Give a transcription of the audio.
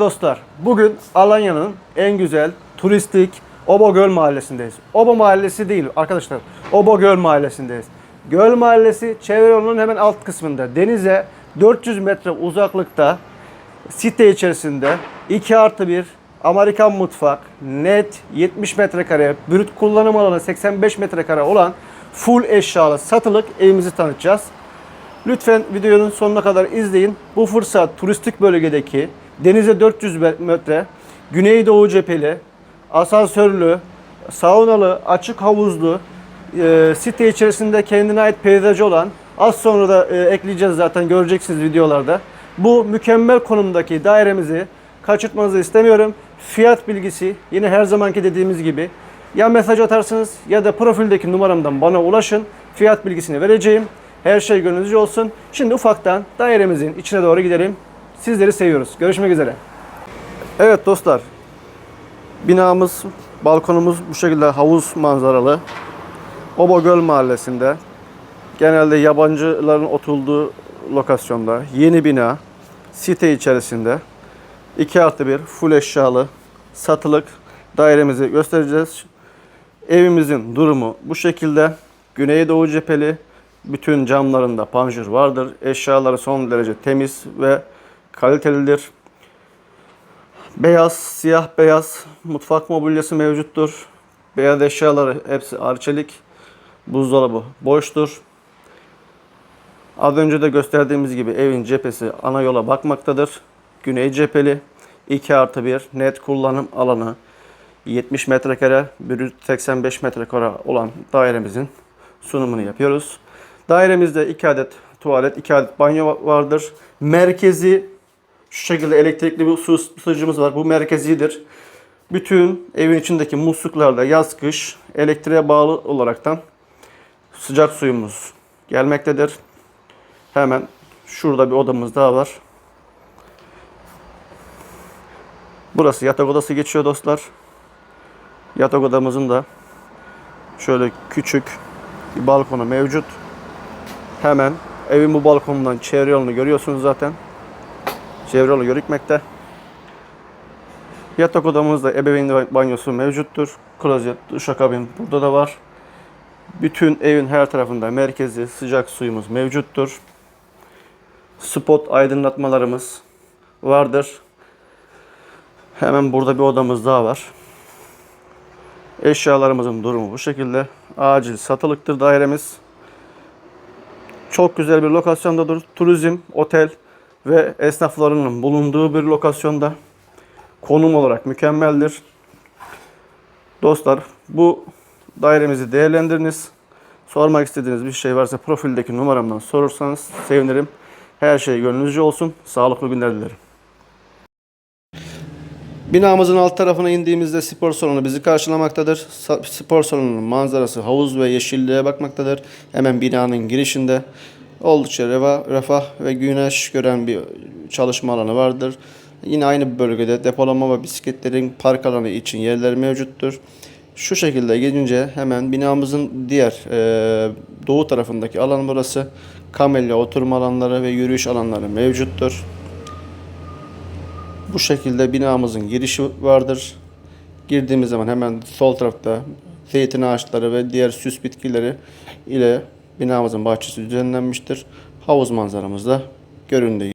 Dostlar. Bugün Alanya'nın en güzel turistik Obo Göl Mahallesi'ndeyiz. Obo Mahallesi değil arkadaşlar. Obo Göl Mahallesi'ndeyiz. Göl Mahallesi çevre yolunun hemen alt kısmında. Denize 400 metre uzaklıkta site içerisinde 2 artı 1 Amerikan mutfak, net 70 metrekare, brüt kullanım alanı 85 metrekare olan full eşyalı satılık evimizi tanıtacağız. Lütfen videonun sonuna kadar izleyin. Bu fırsat turistik bölgedeki denize 400 metre, güneydoğu cepheli, asansörlü, saunalı, açık havuzlu, e, site içerisinde kendine ait peyzajı olan, az sonra da e, ekleyeceğiz zaten göreceksiniz videolarda. Bu mükemmel konumdaki dairemizi kaçırtmanızı istemiyorum. Fiyat bilgisi yine her zamanki dediğimiz gibi ya mesaj atarsınız ya da profildeki numaramdan bana ulaşın. Fiyat bilgisini vereceğim. Her şey gönlünüzce olsun. Şimdi ufaktan dairemizin içine doğru gidelim. Sizleri seviyoruz. Görüşmek üzere. Evet dostlar. Binamız, balkonumuz bu şekilde havuz manzaralı. Obo Göl Mahallesi'nde. Genelde yabancıların oturduğu lokasyonda. Yeni bina. Site içerisinde. 2 artı 1 full eşyalı satılık dairemizi göstereceğiz. Evimizin durumu bu şekilde. Güneydoğu cepheli. Bütün camlarında panjur vardır. Eşyaları son derece temiz ve kalitelidir. Beyaz, siyah beyaz mutfak mobilyası mevcuttur. Beyaz eşyaları hepsi arçelik. Buzdolabı boştur. Az önce de gösterdiğimiz gibi evin cephesi ana yola bakmaktadır. Güney cepheli 2 artı 1 net kullanım alanı 70 metrekare, brüt 85 metrekare olan dairemizin sunumunu yapıyoruz. Dairemizde 2 adet tuvalet, 2 adet banyo vardır. Merkezi şu şekilde elektrikli bir su ısıtıcımız var. Bu merkezidir. Bütün evin içindeki musluklarda yaz kış elektriğe bağlı olaraktan sıcak suyumuz gelmektedir. Hemen şurada bir odamız daha var. Burası yatak odası geçiyor dostlar. Yatak odamızın da şöyle küçük bir balkonu mevcut. Hemen evin bu balkonundan çevre yolunu görüyorsunuz zaten. Çevre yolu görükmekte. Yatak odamızda ebeveyn banyosu mevcuttur. Klozet, duşakabin burada da var. Bütün evin her tarafında merkezi sıcak suyumuz mevcuttur. Spot aydınlatmalarımız vardır. Hemen burada bir odamız daha var. Eşyalarımızın durumu bu şekilde. Acil satılıktır dairemiz. Çok güzel bir lokasyondadır. Turizm, otel ve esnaflarının bulunduğu bir lokasyonda. Konum olarak mükemmeldir. Dostlar bu dairemizi değerlendiriniz. Sormak istediğiniz bir şey varsa profildeki numaramdan sorursanız sevinirim. Her şey gönlünüzce olsun. Sağlıklı günler dilerim. Binamızın alt tarafına indiğimizde spor salonu bizi karşılamaktadır. Spor salonunun manzarası havuz ve yeşilliğe bakmaktadır. Hemen binanın girişinde oldukça reva, refah ve güneş gören bir çalışma alanı vardır. Yine aynı bölgede depolama ve bisikletlerin park alanı için yerler mevcuttur. Şu şekilde gelince hemen binamızın diğer e, doğu tarafındaki alan burası. Kamelya oturma alanları ve yürüyüş alanları mevcuttur. Bu şekilde binamızın girişi vardır. Girdiğimiz zaman hemen sol tarafta zeytin ağaçları ve diğer süs bitkileri ile binamızın bahçesi düzenlenmiştir. Havuz manzaramız da göründüğü